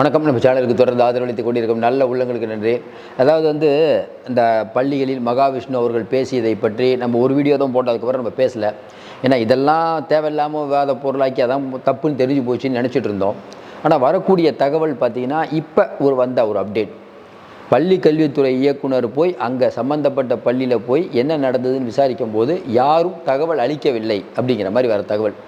வணக்கம். நம்ம சேனலுக்கு தொடர்ந்து ஆதரவளித்துக் கொண்டிருக்கும் நல்ல உள்ளங்களுக்கு நன்றி. அதாவது வந்து இந்த பள்ளிகளில் மகாவிஷ்ணு அவர்கள் பேசியதை பற்றி நம்ம ஒரு வீடியோ தான் போட்டதுக்கப்புறம் நம்ம பேசலை. ஏன்னா இதெல்லாம் தேவையில்லாமல் வேத பொருளாக்கி அதான் தப்புன்னு தெரிஞ்சு போச்சுன்னு நினச்சிட்டு இருந்தோம். ஆனால் வரக்கூடிய தகவல் பார்த்திங்கன்னா இப்போ ஒரு வந்த ஒரு அப்டேட். பள்ளி கல்வித்துறை இயக்குனர் போய் அங்கே சம்மந்தப்பட்ட பள்ளியில் போய் என்ன நடந்ததுன்னு விசாரிக்கும் போது யாரும் தகவல் அளிக்கவில்லை அப்படிங்கிற மாதிரி வர தகவல்.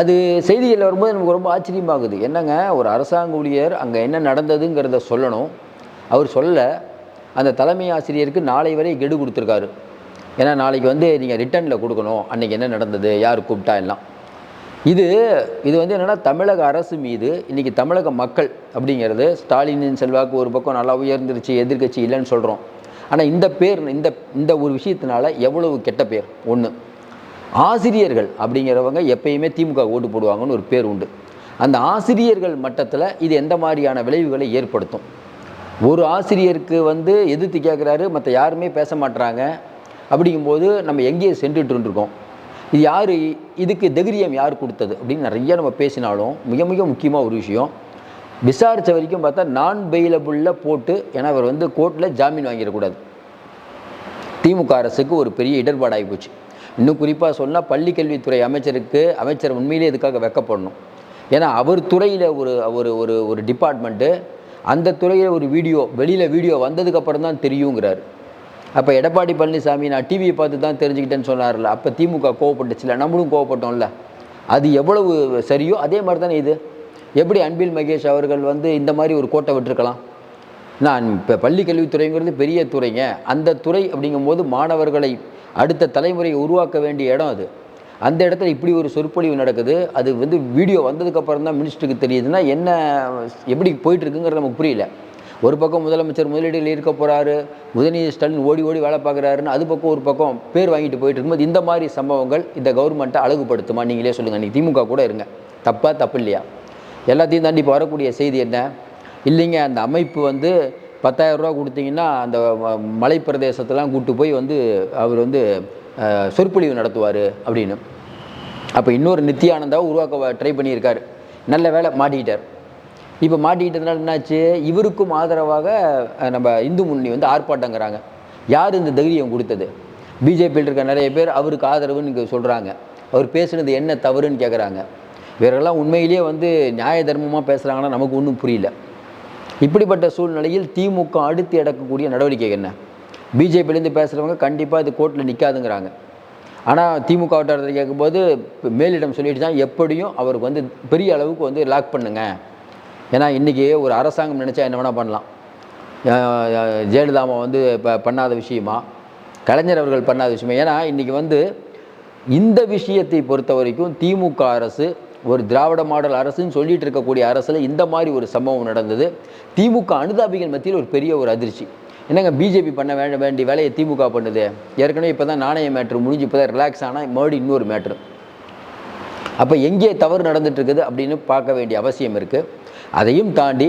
அது செய்திகளில் வரும்போது நமக்கு ரொம்ப ஆச்சரியமாகுது. என்னங்க? ஒரு அரசாங்க ஊழியர் அங்கே என்ன நடந்ததுங்கிறத சொல்லணும். அவர் சொல்ல அந்த தலைமை ஆசிரியருக்கு நாளை வரை கெடு கொடுத்துருக்காரு. ஏன்னா நாளைக்கு வந்து நீங்கள் ரிட்டர்னில் கொடுக்கணும். அன்றைக்கி என்ன நடந்தது? யார் கூப்பிட்டா? எல்லாம். இது இது வந்து என்னென்னா தமிழக அரசு மீது இன்றைக்கி தமிழக மக்கள் அப்படிங்கிறது ஸ்டாலினின் செல்வாக்கு ஒரு பக்கம் நல்லா உயர்ந்துருச்சு எதிர்க்கட்சி இல்லைன்னு சொல்கிறோம் ஆனால் இந்த பேர் இந்த இந்த ஒரு விஷயத்தினால எவ்வளவு கெட்ட பேர்? ஒன்று ஆசிரியர்கள் அப்படிங்கிறவங்க எப்பயுமே திமுக ஓட்டு போடுவாங்கன்னு ஒரு பேர் உண்டு. அந்த ஆசிரியர்கள் மட்டத்தில் இது எந்த மாதிரியான விளைவுகளை ஏற்படுத்தும்? ஒரு ஆசிரியருக்கு வந்து எதிர்த்து கேட்குறாரு மற்ற யாருமே பேச மாட்டுறாங்க அப்படிங்கும்போது நம்ம எங்கேயே சென்றுட்டு இருந்திருக்கோம். இது யார்? இதுக்கு தைரியம் யார் கொடுத்தது? அப்படின்னு நிறைய நம்ம பேசினாலும் மிக மிக முக்கியமாக ஒரு விஷயம். விசாரித்த வரைக்கும் பார்த்தா நான் பெயிலபுளில் போட்டு ஏன்னா அவர் வந்து கோர்ட்டில் ஜாமீன் வாங்கிடக்கூடாது. திமுக அரசுக்கு ஒரு பெரிய இடர்பாடாகி போச்சு. இன்னும் குறிப்பாக சொன்னால் பள்ளி கல்வித்துறை அமைச்சருக்கு அமைச்சர் உண்மையிலே இதுக்காக வெக்கப்படணும்? ஏன்னா அவர் துறையில் ஒரு ஒரு ஒரு ஒரு டிபார்ட்மெண்ட்டு அந்த துறையில் ஒரு வீடியோ வெளியில் வீடியோ வந்ததுக்கப்புறம் தான் தெரியுங்கிறார். அப்போ எடப்பாடி பழனிசாமி நான் டிவியை பார்த்து தான் தெரிஞ்சுக்கிட்டேன்னு சொன்னார்ல அப்போ திமுக கோவப்பட்டுச்சுல நம்மளும் கோவப்பட்டோம்ல அது எவ்வளவு சரியோ அதே மாதிரி தானே இது. எப்படி அன்பில் மகேஷ் அவர்கள் வந்து இந்த மாதிரி ஒரு கோட்டை விட்டுருக்கலாம்? நான் இப்போ பள்ளி கல்வித்துறைங்கிறது பெரிய துறைங்க. அந்த துறை அப்படிங்கும்போது மாணவர்களை அடுத்த தலைமுறையை உருவாக்க வேண்டிய இடம் அது. அந்த இடத்துல இப்படி ஒரு சொற்பொழிவு நடக்குது. அது வந்து வீடியோ வந்ததுக்கப்புறம் தான் மினிஸ்டருக்கு தெரியுதுன்னா என்ன எப்படி போயிட்டுருக்குங்கிறது நமக்கு புரியல. ஒரு பக்கம் முதலமைச்சர் முதலீடுகள் இருக்க போகிறாரு உதயநிதி ஸ்டாலின் ஓடி ஓடி வேலை பார்க்குறாருன்னு அது பக்கம் ஒரு பக்கம் பேர் வாங்கிட்டு போயிட்டு இருக்கும்போது இந்த மாதிரி சம்பவங்கள் இந்த கவர்மெண்ட்டை அழகுபடுத்துமா? நீங்களே சொல்லுங்கள் நீங்கள் திமுக கூட இருங்க. தப்பாக தப்பு இல்லையா? எல்லாத்தையும் தாண்டி இப்போ வரக்கூடிய செய்தி என்ன? இல்லைங்க அந்த அமைப்பு வந்து பத்தாயிரம் ரூபா கொடுத்தீங்கன்னா அந்த மலை பிரதேசத்தெல்லாம் கூட்டு போய் வந்து அவர் வந்து சொற்பொழிவு நடத்துவார் அப்படின்னு. அப்போ இன்னொரு நித்யானந்தாவை உருவாக்க ட்ரை பண்ணியிருக்காரு. நல்ல வேலை மாட்டிக்கிட்டார். இப்போ மாட்டிக்கிட்டதுனால என்னாச்சு? இவருக்கும் ஆதரவாக நம்ம இந்து முன்னணி வந்து ஆர்ப்பாட்டங்கிறாங்க. யார் இந்த தைரியம் கொடுத்தது? பிஜேபியில் இருக்க நிறைய பேர் அவருக்கு ஆதரவுன்னு இங்கே சொல்கிறாங்க அவர் பேசுனது என்ன தவறுன்னு கேட்குறாங்க இவரெல்லாம் உண்மையிலேயே வந்து நியாய தர்மமாக பேசுகிறாங்கன்னா நமக்கு ஒன்றும் புரியல. இப்படிப்பட்ட சூழ்நிலையில் திமுக அடுத்து எடுக்கக்கூடிய நடவடிக்கை என்ன? பிஜேபியிலேருந்து பேசுகிறவங்க கண்டிப்பாக இது கோர்ட்டில் நிற்காதுங்கிறாங்க ஆனால் திமுக வட்டாரத்தில் கேட்கும்போது மேலிடம் சொல்லிட்டு தான் எப்படியும் அவருக்கு வந்து பெரிய அளவுக்கு வந்து லாக் பண்ணுங்க. ஏன்னா இன்றைக்கி ஒரு அரசாங்கம் நினச்சா என்ன வேணால் பண்ணலாம். ஜெயலலிதாமா வந்து இப்போ பண்ணாத விஷயமா? கலைஞர் அவர்கள் பண்ணாத விஷயமா? ஏன்னா இன்றைக்கி வந்து இந்த விஷயத்தை பொறுத்த வரைக்கும் திமுக அரசு ஒரு திராவிட மாடல் அரசுன்னு சொல்லிட்டு இருக்கக்கூடிய அரசில் இந்த மாதிரி ஒரு சம்பவம் நடந்தது. திமுக அனுதாபிகள் மத்தியில் ஒரு பெரிய ஒரு அதிர்ச்சி. என்னங்க பிஜேபி பண்ண வேண்ட வேண்டிய வேலையை திமுக பண்ணுது? ஏற்கனவே இப்போ தான் நாணய மேட்ரு முடிஞ்சு இப்போ தான் ரிலாக்ஸ் ஆனால் மறுபடியும் இன்னொரு மேட்ரு. அப்போ எங்கே தவறு நடந்துட்டு இருக்குது அப்படின்னு பார்க்க வேண்டிய அவசியம் இருக்குது அதையும் தாண்டி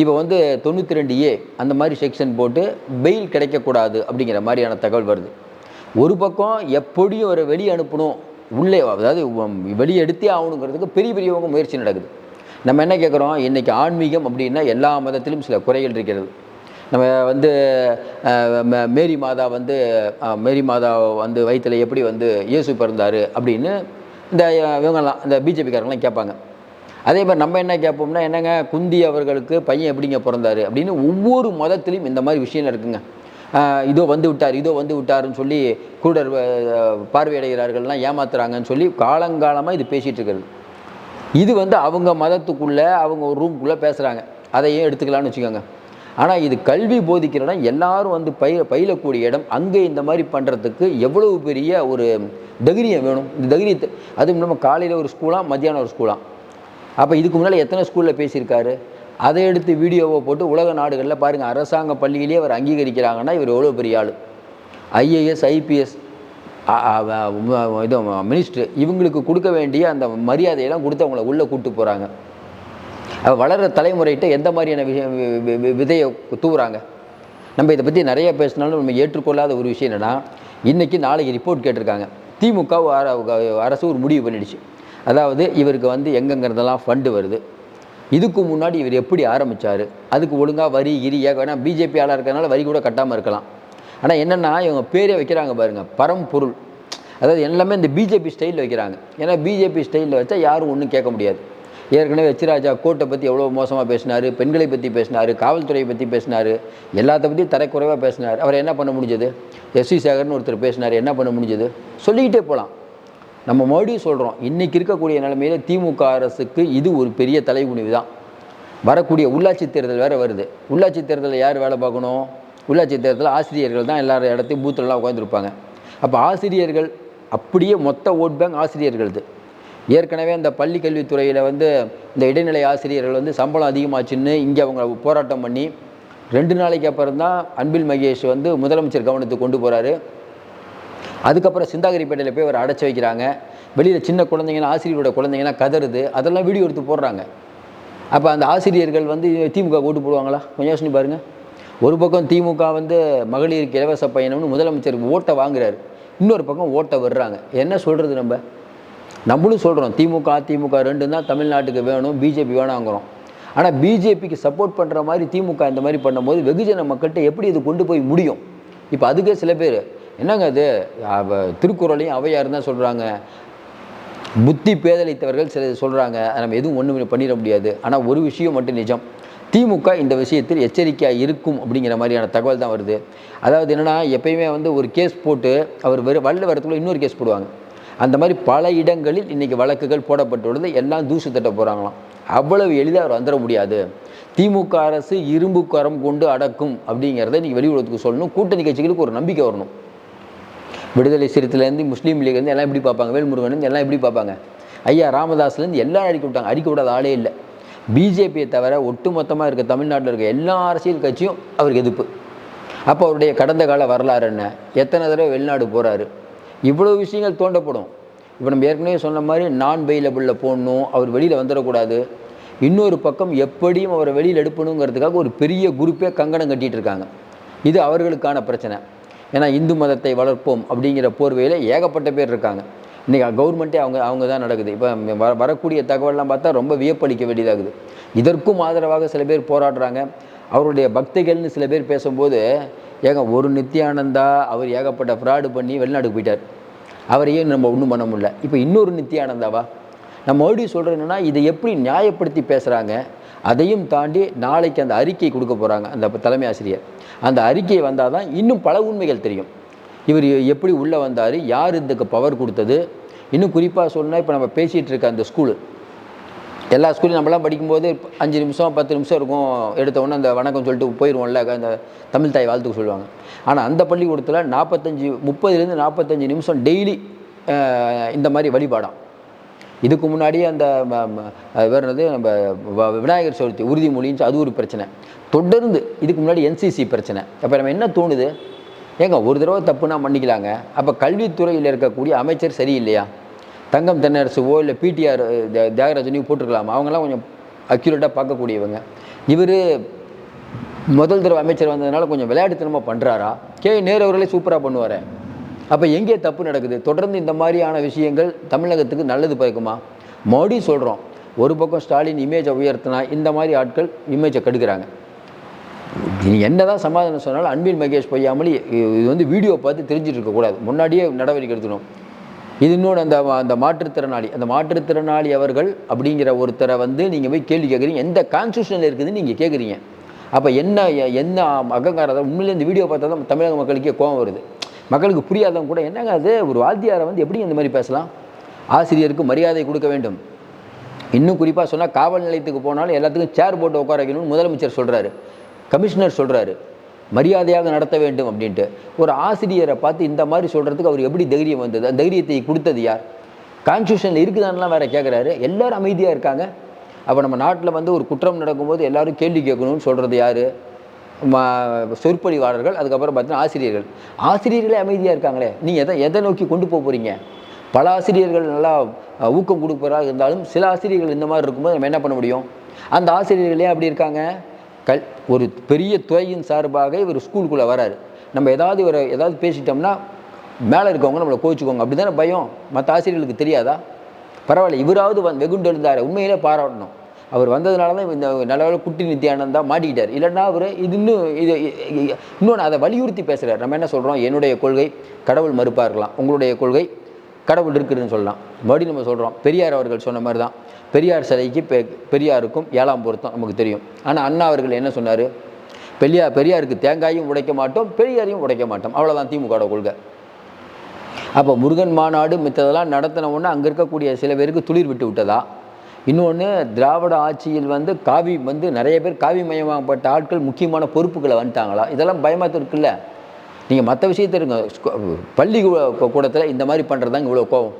இப்போ வந்து தொண்ணூற்றி ரெண்டு ஏ அந்த மாதிரி செக்ஷன் போட்டு பெயில் கிடைக்கக்கூடாது அப்படிங்கிற மாதிரியான தகவல் வருது. ஒரு பக்கம் எப்படியும் ஒரு வெளியே அனுப்பணும். உள்ளே அதாவது வெளியே எடுத்தே ஆகணுங்கிறதுக்கு பெரிய பெரியவங்க முயற்சி நடக்குது. நம்ம என்ன கேட்குறோம்? இன்றைக்கி ஆன்மீகம் அப்படின்னா எல்லா மதத்திலும் சில குறைகள் இருக்கிறது. நம்ம வந்து ம- மேரி மாதா வந்து மேரி மாதா வந்து வயிற்றில் எப்படி வந்து இயேசு பிறந்தார் அப்படின்னு இந்த இவங்கெல்லாம் இந்த பிஜேபிக்காரங்களாம் கேட்பாங்க. அதே மாதிரி நம்ம என்ன கேட்போம்னா என்னங்க குந்தி அவர்களுக்கு பையன் எப்படிங்க பிறந்தாரு அப்படின்னு ஒவ்வொரு மதத்திலையும் இந்த மாதிரி விஷயம் இருக்குங்க. இதோ வந்து விட்டார் இதோ வந்து விட்டாருன்னு சொல்லி குருடர் பார்வையடைகிறார்கள்லாம் ஏமாத்துறாங்கன்னு சொல்லி காலங்காலமாக இது பேசிகிட்டு இருக்கிறது. இது வந்து அவங்க மதத்துக்குள்ளே அவங்க ஒரு ரூம்குள்ளே பேசுகிறாங்க அதையும் எடுத்துக்கலாம்னு வச்சுக்கோங்க. ஆனால் இது கல்வி போதிக்கிற இடம் எல்லாரும் வந்து பயில பயிலக்கூடிய இடம். அங்கே இந்த மாதிரி பண்ணுறதுக்கு எவ்வளவு பெரிய ஒரு தகிரியம் வேணும்? இந்த தகிரியத்தை அதுவும் இல்லாமல் காலையில் ஒரு ஸ்கூலாக மத்தியானம் ஒரு ஸ்கூலாக அப்போ இதுக்கு முன்னால் எத்தனை ஸ்கூலில் பேசியிருக்காரு? அதை எடுத்து வீடியோவை போட்டு உலக நாடுகளில் பாருங்கள் அரசாங்க பள்ளியிலேயே அவர் அங்கீகரிக்கிறாங்கன்னா இவர் எவ்வளோ பெரிய ஆள்? ஐஏஎஸ் ஐபிஎஸ் இது மினிஸ்டர் இவங்களுக்கு கொடுக்க வேண்டிய அந்த மரியாதையெல்லாம் கொடுத்து அவங்கள உள்ளே கூப்பிட்டு போகிறாங்க வளர்கிற தலைமுறைகிட்ட எந்த மாதிரியான விஷயம் வி- வி- விதையை தூவுறாங்க? நம்ம இதை பற்றி நிறைய பேசினாலும் நம்ம ஏற்றுக்கொள்ளாத ஒரு விஷயம் என்னென்னா இன்றைக்கி நாளைக்கு ரிப்போர்ட் கேட்டிருக்காங்க. திமுக அரசு ஒரு முடிவு பண்ணிடுச்சு. அதாவது இவருக்கு வந்து எங்கெங்கிறதெல்லாம் ஃபண்டு வருது? இதுக்கு முன்னாடி இவர் எப்படி ஆரம்பித்தார் அதுக்கு ஒழுங்காக வரி கிரி ஏக பிஜேபி ஆளாக இருக்கிறதுனால வரி கூட கட்டாமல் இருக்கலாம். ஆனால் என்னென்னா இவங்க பேரே வைக்கிறாங்க பாருங்கள் பரம்பொருள் அதாவது எல்லாமே இந்த பிஜேபி ஸ்டைலில் வைக்கிறாங்க. ஏன்னா பிஜேபி ஸ்டைலில் வச்சா யாரும் ஒன்றும் கேட்க முடியாது. ஏற்கனவே எச்ராஜா கோர்ட்டை பற்றி எவ்வளோ மோசமாக பேசினார் பெண்களை பற்றி பேசினார் காவல்துறையை பற்றி பேசினார் எல்லாத்த பற்றியும் தரைக்குறைவாக பேசினார். அவர் என்ன பண்ண முடிஞ்சது? எஸ் வி சேகர்னு ஒருத்தர் பேசினார் என்ன பண்ண முடிஞ்சது? சொல்லிக்கிட்டே போகலாம் நம்ம மறுபடியும் சொல்கிறோம் இன்றைக்கி இருக்கக்கூடிய நிலைமையில் திமுக அரசுக்கு இது ஒரு பெரிய தலைகுனிவு தான். வரக்கூடிய உள்ளாட்சி தேர்தல் வேறு வருது. உள்ளாட்சி தேர்தலில் யார் வேலை பார்க்கணும்? உள்ளாட்சி தேர்தலில் ஆசிரியர்கள் தான் எல்லார் இடத்தையும் பூத்துலலாம் உட்காந்துருப்பாங்க அப்போ ஆசிரியர்கள் அப்படியே மொத்த ஓட் பேங்க் ஆசிரியர்களது. ஏற்கனவே அந்த பள்ளி கல்வித்துறையில் வந்து இந்த இடைநிலை ஆசிரியர்கள் வந்து சம்பளம் அதிகமாச்சுன்னு இங்கே அவங்க போராட்டம் பண்ணி ரெண்டு நாளைக்கு அப்புறம் தான் அன்பில் மகேஷ் வந்து முதலமைச்சர் கவனத்துக்கு கொண்டு போகிறாரு அதுக்கப்புறம் சிந்தாகிரிப்பேட்டையில் போய் அவர் அடைச்சி வைக்கிறாங்க. வெளியில் சின்ன குழந்தைங்கன்னா ஆசிரியரோட குழந்தைங்களாம் கதறுது. அதெல்லாம் வீடியோ எடுத்து போடுறாங்க. அப்போ அந்த ஆசிரியர்கள் வந்து திமுக ஓட்டு போடுவாங்களா? கொஞ்சம் யோசனை பாருங்கள் ஒரு பக்கம் திமுக வந்து மகளிருக்கு இலவச பயணம்னு முதலமைச்சர் ஓட்டை வாங்குறாரு. இன்னொரு பக்கம் ஓட்டை வர்றாங்க என்ன சொல்கிறது நம்ம? நம்மளும் சொல்கிறோம் திமுக அதிமுக ரெண்டும் தான் தமிழ்நாட்டுக்கு வேணும் பிஜேபி வேணாங்கிறோம். ஆனால் பிஜேபிக்கு சப்போர்ட் பண்ணுற மாதிரி திமுக இந்த மாதிரி பண்ணும்போது வெகுஜன மக்கள்கிட்ட எப்படி இது கொண்டு போய் முடியும்? இப்போ அதுக்கே சில பேர் என்னங்க அது? அவ- திருக்குறளையும் அவையார் தான் சொல்கிறாங்க புத்தி பேதலித்தவர்கள் சில சொல்கிறாங்க நம்ம எதுவும் ஒன்றும் பண்ணிட முடியாது. ஆனால் ஒரு விஷயம் மட்டும் நிஜம். திமுக இந்த விஷயத்தில் எச்சரிக்கையாக இருக்கும் அப்படிங்கிற மாதிரியான தகவல் தான் வருது. அதாவது என்னென்னா எப்பயுமே வந்து ஒரு கேஸ் போட்டு அவர் வெறும் வல்ல வரத்துக்குள்ள இன்னொரு கேஸ் போடுவாங்க. அந்த மாதிரி பல இடங்களில் இன்றைக்கி வழக்குகள் போடப்பட்டுள்ளது. எல்லாம் தூசு தட்ட போகிறாங்களாம் அவ்வளவு எளிதாக அவர் வந்துட முடியாது. திமுக அரசு இரும்பு கரம் கொண்டு அடக்கும் அப்படிங்கிறத இன்றைக்கி வெளி உலகத்துக்கு சொல்லணும். கூட்டணி கட்சிகளுக்கு ஒரு நம்பிக்கை வரணும். விடுதலை சிறுத்தைலேருந்து முஸ்லீம் லீக்லேருந்து எல்லாம் எப்படி பார்ப்பாங்க? வேல்முருகன்லேருந்து எல்லாம் எப்படி பார்ப்பாங்க? ஐயா ராமதாஸ்லேருந்து எல்லாம் அடிக்க விட்டாங்க. அடிக்க விடாத ஆளே இல்லை. பிஜேபியை தவிர ஒட்டுமொத்தமாக இருக்க தமிழ்நாட்டில் இருக்க எல்லா அரசியல் கட்சியும் அவருக்கு எதிர்ப்பு. அப்போ அவருடைய கடந்த கால வரலாறு என்ன? எத்தனை தடவை வெளிநாடு போகிறாரு இவ்வளோ விஷயங்கள் தோண்டப்படும். இப்போ நம்ம ஏற்கனவே சொன்ன மாதிரி நான் வெயிலபிளில் போடணும் அவர் வெளியில் வந்துடக்கூடாது. இன்னொரு பக்கம் எப்படியும் அவரை வெளியில் எடுப்பணுங்கிறதுக்காக ஒரு பெரிய குரூப்பே கங்கணம் கட்டிகிட்டு இருக்காங்க. இது அவர்களுக்கான பிரச்சனை. ஏன்னா இந்து மதத்தை வளர்ப்போம் அப்படிங்கிற போர்வையில் ஏகப்பட்ட பேர் இருக்காங்க. இன்றைக்கி கவர்மெண்ட்டே அவங்க அவங்க தான் நடக்குது. இப்போ வர வரக்கூடிய தகவல்லாம் பார்த்தா ரொம்ப வியப்பளிக்க வேண்டியதாகுது. இதற்கும் ஆதரவாக சில பேர் போராடுறாங்க. அவருடைய பக்திகள்னு சில பேர் பேசும்போது ஏங்க ஒரு நித்யானந்தா அவர் ஏகப்பட்ட ஃப்ராடு பண்ணி வெளிநாட்டுக்கு போயிட்டார். அவரையே நம்ம ஒன்றும் பண்ண முடியல. இப்போ இன்னொரு நித்யானந்தாவா நம்ம மறுபடியும் சொல்கிறேன் என்னென்னா இதை எப்படி நியாயப்படுத்தி பேசுகிறாங்க அதையும் தாண்டி நாளைக்கு அந்த அறிக்கை கொடுக்க போகிறாங்க அந்த தலைமை ஆசிரியர். அந்த அறிக்கை வந்தால் தான் இன்னும் பல உண்மைகள் தெரியும். இவர் எப்படி உள்ளே வந்தார் யார் இதுக்கு பவர் கொடுத்தது? இன்னும் குறிப்பாக சொன்னால் இப்போ நம்ம பேசிகிட்டு இருக்க அந்த ஸ்கூலு எல்லா ஸ்கூலையும் நம்மளாம் படிக்கும்போது அஞ்சு நிமிஷம் பத்து நிமிஷம் இருக்கும். எடுத்தவொடனே அந்த வணக்கம் சொல்லிட்டு போயிடுவோம்ல அந்த தமிழ் தாய் வாழ்த்துக்கு சொல்லுவாங்க. ஆனால் அந்த பள்ளிக்கூடத்தில் நாற்பத்தஞ்சு முப்பதுலேருந்து நாற்பத்தஞ்சு நிமிஷம் டெய்லி இந்த மாதிரி வழிபாடாம். இதுக்கு முன்னாடி அந்த ம- வேறு என்னது நம்ம வ- விநாயகர் சதுர்த்தி உறுதிமொழின்னு அது ஒரு பிரச்சனை. தொடர்ந்து இதுக்கு முன்னாடி என்சிசி பிரச்சனை. அப்போ நம்ம என்ன தோணுது? ஏங்க ஒரு தடவை தப்புனா மன்னிக்கலாங்க. அப்போ கல்வித்துறையில் இருக்கக்கூடிய அமைச்சர் சரியில்லையா? தங்கம் தென்னரசுவோ இல்லை பிடிஆர் தியாகராஜனையும் போட்டிருக்கலாமா? அவங்கெல்லாம் கொஞ்சம் அக்யூரேட்டாக பார்க்கக்கூடியவங்க. இவர் முதல் தடவை அமைச்சர் வந்ததுனால கொஞ்சம் விளையாட்டுத்தனமாக பண்ணுறாரா கே நேரு அவர்களே சூப்பராக பண்ணுவார். அப்போ எங்கே தப்பு நடக்குது? தொடர்ந்து இந்த மாதிரியான விஷயங்கள் தமிழகத்துக்கு நல்லது பயக்குமா? மோடி சொல்கிறோம் ஒரு பக்கம் ஸ்டாலின் இமேஜை உயர்த்தினா இந்த மாதிரி ஆட்கள் இமேஜை கெடுக்கிறாங்க. என்ன என்னதான் சமாதானம் சொன்னாலும் அன்பில் மகேஷ் பொய்யாமலி இது வந்து வீடியோ பார்த்து தெரிஞ்சிட்டு இருக்கக்கூடாது முன்னாடியே நடவடிக்கை எடுத்துக்கணும். இது இன்னொன்று அந்த அந்த மாற்றுத்திறனாளி அந்த மாற்றுத்திறனாளி அவர்கள் அப்படிங்கிற ஒருத்தரை வந்து நீங்கள் போய் கேள்வி கேட்குறீங்க. எந்த கான்ஸ்டியூஷனில் இருக்குதுன்னு நீங்கள் கேட்குறீங்க. அப்போ என்ன என்ன அகங்காரத்தை உண்மையிலே இந்த வீடியோ பார்த்தா தான் தமிழக மக்களுக்கே கோபம் வருது. மக்களுக்கு புரியாதவங்க கூட என்னங்க அது? ஒரு வாத்தியாரை வந்து எப்படி இந்த மாதிரி பேசலாம்? ஆசிரியருக்கு மரியாதை கொடுக்க வேண்டும். இன்னும் குறிப்பாக சொன்னால் காவல் நிலையத்துக்கு போனாலும் எல்லாத்துக்கும் சேர் போட்டு உட்கார வைக்கணும்னு முதலமைச்சர் சொல்கிறாரு கமிஷனர் சொல்கிறாரு மரியாதையாக நடத்த வேண்டும் அப்படின்ட்டு. ஒரு ஆசிரியரை பார்த்து இந்த மாதிரி சொல்கிறதுக்கு அவர் எப்படி தைரியம் வந்தது? அந்த தைரியத்தை கொடுத்தது யார்? கான்ஸ்டியூஷனில் இருக்குதான்லாம் வேறு கேட்குறாரு எல்லாரும் அமைதியாக இருக்காங்க. அப்போ நம்ம நாட்டில் வந்து ஒரு குற்றம் நடக்கும்போது எல்லாரும் கேள்வி கேட்கணும்னு சொல்கிறது யார்? சொற்பொழிவாளர்கள் அதுக்கப்புறம் பார்த்தீங்கன்னா ஆசிரியர்கள். ஆசிரியர்களே அமைதியாக இருக்காங்களே. நீங்கள் எதை எதை நோக்கி கொண்டு போக போகிறீங்க பல ஆசிரியர்கள் நல்லா ஊக்கம் கொடுப்பவராக இருந்தாலும் சில ஆசிரியர்கள் இந்த மாதிரி இருக்கும்போது நம்ம என்ன பண்ண முடியும்? அந்த ஆசிரியர்களே அப்படி இருக்காங்க? கல் ஒரு பெரிய துறையின் சார்பாக இவர் ஸ்கூலுக்குள்ளே வராரு. நம்ம ஏதாவது ஒரு ஏதாவது பேசிட்டோம்னா மேலே இருக்கவங்க நம்மளை கோச்சிக்கோங்க அப்படி தானே பயம்? மற்ற ஆசிரியர்களுக்கு தெரியாதா? பரவாயில்ல. இவராவது வந்து வெகுண்டு எழுந்தார். உண்மையிலே பாராட்டணும். அவர் வந்ததுனால தான் இந்த நல்ல குட்டி நித்யானந்தா மாட்டிக்கிட்டார். இல்லைன்னா அவர் இது இன்னும் இது இன்னொன்று அதை வலியுறுத்தி பேசுகிறார் நம்ம என்ன சொல்கிறோம் என்னுடைய கொள்கை கடவுள் மறுப்பாக இருக்கலாம். உங்களுடைய கொள்கை கடவுள் இருக்குதுன்னு சொல்லலாம். மறுபடியும் நம்ம சொல்கிறோம் பெரியார் அவர்கள் சொன்ன மாதிரி தான். பெரியார் சிலைக்கு பெ பெரியாருக்கும் ஏழாம் பொருத்தம் நமக்கு தெரியும். ஆனால் அண்ணா அவர்கள் என்ன சொன்னார்? பெரியார் பெரியாருக்கு தேங்காயும் உடைக்க மாட்டோம் பெரியாரையும் உடைக்க மாட்டோம். அவ்வளோதான் திமுகவோட கொள்கை. அப்போ முருகன் மாநாடு மித்ததெல்லாம் நடத்தின உடனே அங்கே இருக்கக்கூடிய சில பேருக்கு துளிர் விட்டு விட்டதா? இன்னொன்று திராவிட ஆட்சியில் வந்து காவி வந்து நிறைய பேர் காவி மயமாகப்பட்ட ஆட்கள் முக்கியமான பொறுப்புகளை வந்துட்டாங்களா? இதெல்லாம் பயமாக இருக்குல்ல? நீங்கள் மற்ற விஷயத்த இருங்க பள்ளி கூடத்தில் இந்த மாதிரி பண்ணுறதாங்க இவ்வளோ கோவம்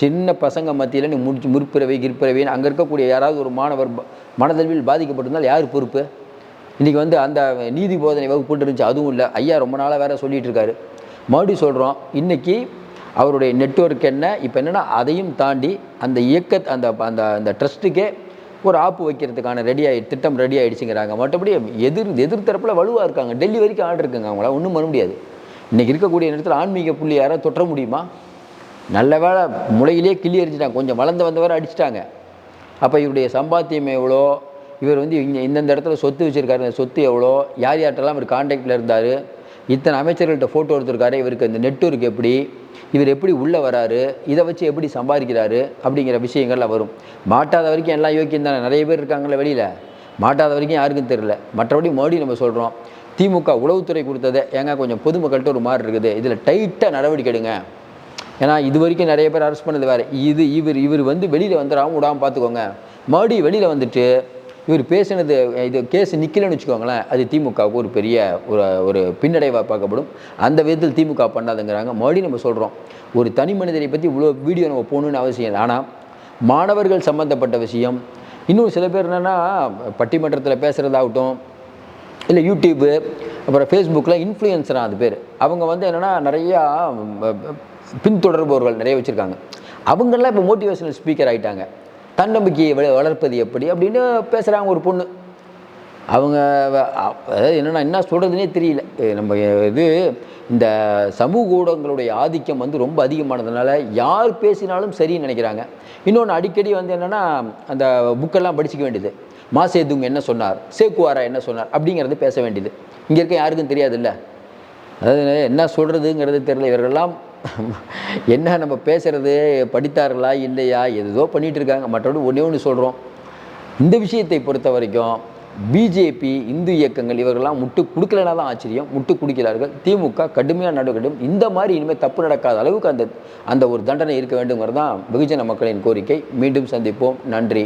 சின்ன பசங்க மத்தியில் நீ முடிச்சு முற்பிறவை கிற்பிறவின்னு அங்கே இருக்கக்கூடிய யாராவது ஒரு மாணவர் மனதளவில் பாதிக்கப்பட்டிருந்தால் யார் பொறுப்பு? இன்றைக்கி வந்து அந்த நீதி போதனை வகுப்பு இருந்துச்சு அதுவும் இல்லை. ஐயா ரொம்ப நாளாக வேறு சொல்லிகிட்டு இருக்காரு. மறுபடியும் சொல்கிறோம் இன்றைக்கி அவருடைய நெட்வொர்க் என்ன? இப்போ என்னென்னா அதையும் தாண்டி அந்த இயக்க அந்த அந்த அந்த ட்ரஸ்ட்டுக்கே ஒரு ஆப்பு வைக்கிறதுக்கான ரெடி ஆகி திட்டம் ரெடி ஆகிடுச்சுங்கிறாங்க மற்றபடி எதிர் எதிர்த்தரப்பில் வலுவாக இருக்காங்க. டெல்லி வரைக்கும் ஆர்டர் இருக்குங்க அவங்கள. ஒன்றும் பண்ண முடியாது. இன்றைக்கி இருக்கக்கூடிய நேரத்தில் ஆன்மீக புள்ளி யாராவது தொற்ற முடியுமா? நல்ல வேளை முளையிலே கிள்ளி எரிஞ்சிட்டாங்க. கொஞ்சம் வளர்ந்து வந்தவரை அடிச்சிட்டாங்க. அப்போ இவருடைய சம்பாத்தியம் எவ்வளோ? இவர் வந்து இங்கே இந்தந்த இடத்துல சொத்து வச்சுருக்காரு. அந்த சொத்து எவ்வளோ? யார் யார்கிட்டலாம் இவர் காண்டாக்டில் இருந்தார்? இத்தனை அமைச்சர்கள்ட்ட ஃபோட்டோ எடுத்திருக்காரு. இவருக்கு அந்த நெட்வொர்க் எப்படி? இவர் எப்படி உள்ளே வராரு இதை வச்சு எப்படி சம்பாதிக்கிறாரு அப்படிங்கிற விஷயங்கள்லாம் வரும். மாட்டாத வரைக்கும் எல்லாம் யோக்கியம் தானே? நிறைய பேர் இருக்காங்களே வெளியில். மாட்டாத வரைக்கும் யாருக்கும் தெரியல. மற்றபடி மோடி நம்ம சொல்கிறோம் திமுக உளவுத்துறை கொடுத்ததை ஏங்க கொஞ்சம் பொதுமக்கள்கிட்ட ஒரு மாதிரி இருக்குது? இதில் டைட்டாக நடவடிக்கை எடுங்க. ஏன்னா இது வரைக்கும் நிறைய பேர் அரெஸ்ட் பண்ணது வேறு. இது இவர் இவர் வந்து வெளியில் வந்துடாமல் விடாமல் பார்த்துக்கோங்க. மறுபடியும் வெளியில் வந்துட்டு இவர் பேசினது இது கேஸ் நிற்கலன்னு வச்சுக்கோங்களேன் அது திமுகவுக்கு ஒரு பெரிய ஒரு ஒரு பின்னடைவாக பார்க்கப்படும். அந்த விதத்தில் திமுக பண்ணாதுங்கிறாங்க. மறுபடியும் நம்ம சொல்கிறோம் ஒரு தனி மனிதரை பற்றி இவ்வளோ வீடியோ நம்ம போகணுன்னு அவசியம் இல்லை. ஆனால் மாணவர்கள் சம்மந்தப்பட்ட விஷயம் இன்னும் சில பேர் என்னென்னா பட்டிமன்றத்தில் பேசுகிறதாகட்டும் இல்லை யூடியூப்பு அப்புறம் ஃபேஸ்புக்கில் இன்ஃப்ளூயன்சராக அது பேர். அவங்க வந்து என்னென்னா நிறையா பின்தொடர்பவர்கள் நிறைய வச்சுருக்காங்க. அவங்கெல்லாம் இப்போ மோட்டிவேஷனல் ஸ்பீக்கர் ஆகிட்டாங்க தன்னம்பிக்கையை வளர்ப்பது எப்படி அப்படின்னு பேசுகிறாங்க ஒரு பொண்ணு. அவங்க அதாவது என்னென்னா என்ன சொல்கிறதுனே தெரியல. நம்ம இது இந்த சமூக ஊடகங்களுடைய ஆதிக்கம் வந்து ரொம்ப அதிகமானதுனால யார் பேசினாலும் சரின்னு நினைக்கிறாங்க. இன்னொன்று அடிக்கடி வந்து என்னென்னா அந்த புக்கெல்லாம் படிச்சுக்க வேண்டியது. மாசேதுங்க என்ன சொன்னார்? சேக்குவாரா என்ன சொன்னார்? அப்படிங்கிறது பேச வேண்டியது. இங்கே இருக்க யாருக்கும் தெரியாதுல்ல. அதாவது என்ன சொல்கிறதுங்கிறது தெரியல. இவர்கள்லாம் என்ன நம்ம பேசுகிறது படித்தார்களா? இல்லையா? ஏதோ பண்ணிகிட்டு இருக்காங்க மற்றபடி ஒன்றே ஒன்று சொல்கிறோம் இந்த விஷயத்தை பொறுத்த வரைக்கும் பிஜேபி இந்து இயக்கங்கள் இவர்கள்லாம் முட்டு கொடுக்கலனா தான் ஆச்சரியம். முட்டு கொடுக்கிறார்கள். திமுக கடுமையாக நடக்கட்டும் இந்த மாதிரி இனிமேல் தப்பு நடக்காத அளவுக்கு அந்த அந்த ஒரு தண்டனை இருக்க வேண்டுங்கிறது தான் வெகுஜன மக்களின் கோரிக்கை. மீண்டும் சந்திப்போம். நன்றி.